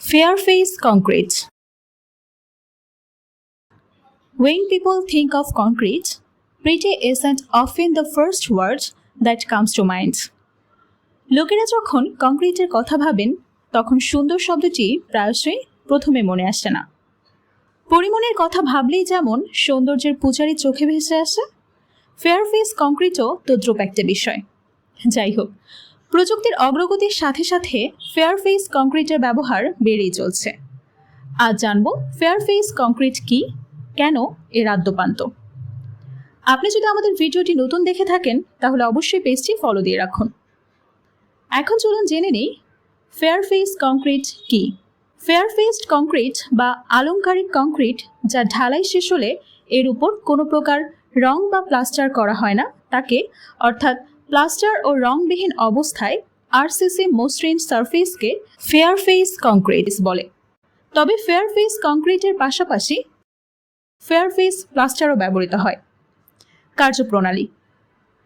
Fairface Concrete. When people think of concrete, pretty isn't often the first word that comes to mind. লোকেরা যখন কংক্রিটের কথা ভাবেন তখন সুন্দর শব্দটি প্রায়শই প্রথমে মনে আসে না। পরিমণের কথা ভাবলেই যেমন সৌন্দর্যের পূজারি চোখে ভেসে আসে ফেয়ারফেস কংক্রিটও তদ্রুপ একটা বিষয়। যাই হোক প্রযুক্তির অগ্রগতির সাথে সাথে ফেয়ার ফেস কংক্রিটের ব্যবহার বেড়েই চলছে। আজ জানব ফেয়ার ফেস কংক্রিট কি, কেন এর আদ্যপান্ত আপনি যদি আমাদের ভিডিওটি নতুন দেখে থাকেন, তাহলে অবশ্যই পেজটি ফলো দিয়ে রাখুন। এখন চলুন জেনে নেই ফেয়ার ফেস কংক্রিট কি। ফেয়ারফেসড কংক্রিট বা আলংকারিক কংক্রিট যা ঢালাই শেষ হলে এর উপর কোনো প্রকার রং বা প্লাস্টার করা হয় না, তাকে অর্থাৎ প্লাস্টার ও রংবিহীন অবস্থায় আরসিসি মসৃণ সারফেসকে ফেয়ার ফেস কংক্রিট বলে। তবে ফেয়ার ফেস কংক্রিটের পাশাপাশি ফেয়ার ফেস প্লাস্টারও ব্যবহৃত হয়। কার্যপ্রণালী।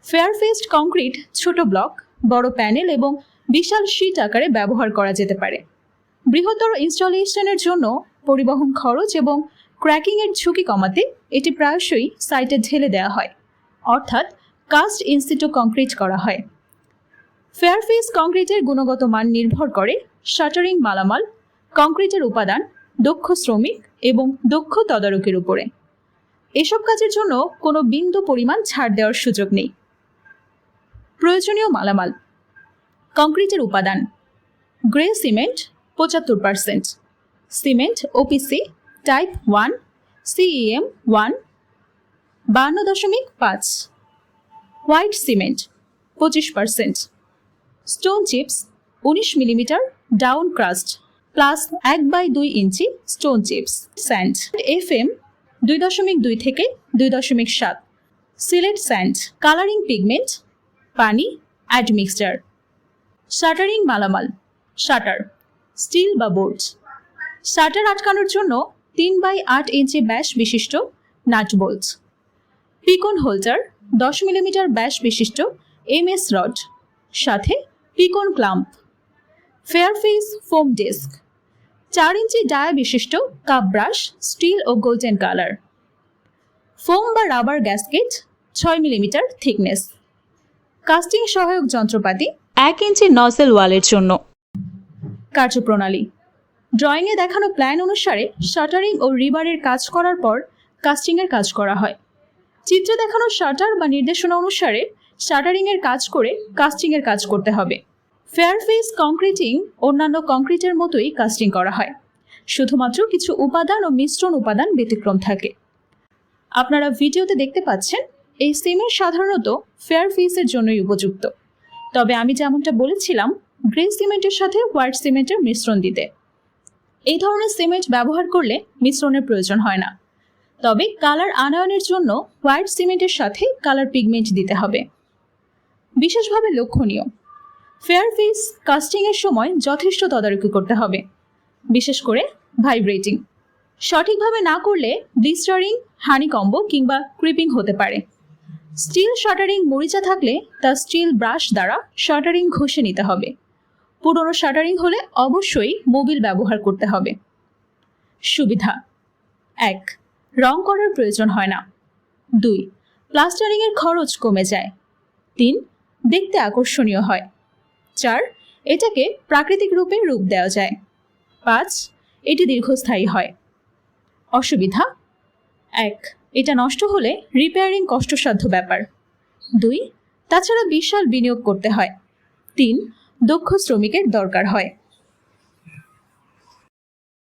ফেয়ারফেসড কংক্রিট ছোট ব্লক, বড় প্যানেল এবং বিশাল শীট আকারে ব্যবহার করা যেতে পারে। বৃহত্তর ইনস্টলেশনের জন্য পরিবহন খরচ এবং ক্র্যাকিংয়ের ঝুঁকি কমাতে এটি প্রায়শই সাইটে ঢেলে দেওয়া হয়। অর্থাৎ কাস্ট ইনস্টিটু কংক্রিট করা হয়। ফেয়ারফেস কংক্রিটের গুণগত মান নির্ভর করে শাটারিং মালামাল, কংক্রিটের উপাদান, দক্ষ শ্রমিক এবং দক্ষ তদারকির উপরে। এসব কাজের জন্য কোনো বিন্দু পরিমাণ ছাড় দেওয়ার সুযোগ নেই। প্রয়োজনীয় মালামাল, কংক্রিটের উপাদান, গ্রে সিমেন্ট পঁচাত্তর percent cement OPC type one CEM one বান্ন দশমিক পাঁচ। হোয়াইট সিমেন্ট, পঁচিশ পার্সেন্ট স্টোন চিপস, উনিশ মিলিমিটার ডাউন ক্রাস্ট, প্লাস এক বাই দুই inch stone chips. Sand. F M দুই দশমিক দুই থেকে দুই দশমিক সাত। সিলেট স্যান্ড। কালারিং পিগমেন্ট, পানি অ্যাড অ্যাডমিক্সচার। শাটারিং মালামাল, শাটার, স্টিল বা বোর্ড। শাটার আটকানোর জন্য তিন বাই আট ইঞ্চি ব্যাস বিশিষ্ট নাট বোল্ট। পিকন হোল্ডার দশ মিলিমিটার ব্যাস বিশিষ্ট এমএস রড, সাথে পিকন clamp fair face foam disc, চার ইঞ্চি ডায়া বিশিষ্ট কাপ ব্রাশ, স্টিল ও গোল্ডেন কালার। ফোম বা রাবার গ্যাসকেট, ছয় মিলিমিটার থিকনেস। কাস্টিং সহায়ক যন্ত্রপাতি, এক ইঞ্চি নজেল ওয়ালের জন্য। কার্যপ্রণালী, ড্রয়িংয়ে দেখানো প্ল্যান অনুসারে শাটারিং ও রিবারের কাজ করার পর কাস্টিংয়ের কাজ করা হয়। চিত্রে দেখানো শাটার বা নির্দেশনা অনুসারে শাটারিংয়ের কাজ করে কাস্টিংয়ের কাজ করতে হবে। ফেয়ারফেস কংক্রিটিং অন্যান্য কংক্রিটের মতোই কাস্টিং করা হয়। শুধুমাত্র কিছু উপাদান ও মিশ্রণ উপাদান ব্যতিক্রম থাকে। আপনারা ভিডিওতে দেখতে পাচ্ছেন, এই সিমেন্ট সাধারণত ফেয়ারফেসের জন্যই উপযুক্ত। তবে আমি যেমনটা বলেছিলাম গ্রে সিমেন্টের সাথে হোয়াইট সিমেন্টের মিশ্রণ দিতে। এই ধরনের সিমেন্ট ব্যবহার করলে মিশ্রণের প্রয়োজন হয় না। তবে কালার আনয়নের জন্য হোয়াইট সিমেন্টের সাথে কালার পিগমেন্ট দিতে হবে। বিশেষভাবে লক্ষণীয় ফেয়ারফেস কাস্টিংয়ের সময় যথেষ্ট তদারকি করতে হবে, বিশেষ করে ভাইব্রেটিং। সঠিকভাবে না করলে ব্লিস্টারিং হানিকম্ব কিংবা ক্রিপিং হতে পারে। স্টিল শাটারিং মরিচা থাকলে তা স্টিল ব্রাশ দ্বারা শাটারিং ঘষে নিতে হবে। পুরনো শাটারিং হলে অবশ্যই মোবিল ব্যবহার করতে হবে। সুবিধা, এক রং করার প্রয়োজন হয় না। দুই প্লাস্টারিংয়ের খরচ কমে যায়। তিন, দেখতে আকর্ষণীয় হয়। চার, এটাকে প্রাকৃতিক রূপে রূপ দেওয়া যায়। পাঁচ, এটি দীর্ঘস্থায়ী হয়। অসুবিধা? এক, এটা নষ্ট হলে রিপেয়ারিং কষ্টসাধ্য ব্যাপার। দুই, তাছাড়া বিশাল বিনিয়োগ করতে হয়। তিন, দক্ষ শ্রমিকের দরকার হয়।